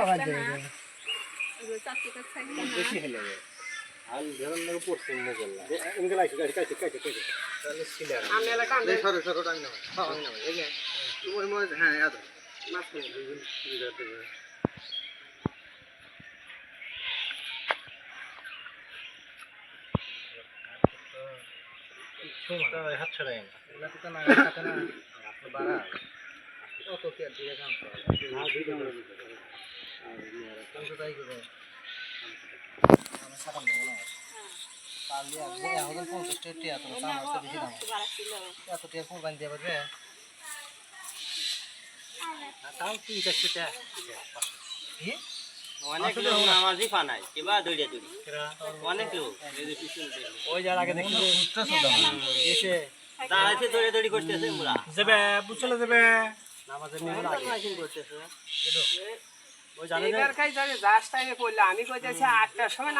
আবার দেবে বেশি হয়ে আর ধরুন লোক পড়ছে করলাম এমনি লাইছে কাছে কাছে কাছে কাছে তাহলে ছিল আর আমি। এলাকা আমি সরো সরো টাইম না টাইম না এই যে। তোমার হ্যাঁ মাছ সুবিধাতে হাত ছড়াই না। এগুলা তো না কাটে না। অনেক লোক নামাজি ফানায় কিবা দৌড়ে দৌড়ি অনেক লোক ওই যার আগে দেখি এসে দাঁড়াইছে দৌড়ে দৌড়ি করতেছে মুরা যাবে বুঝলে যাবে? আমি কইতেছি আটটার সময়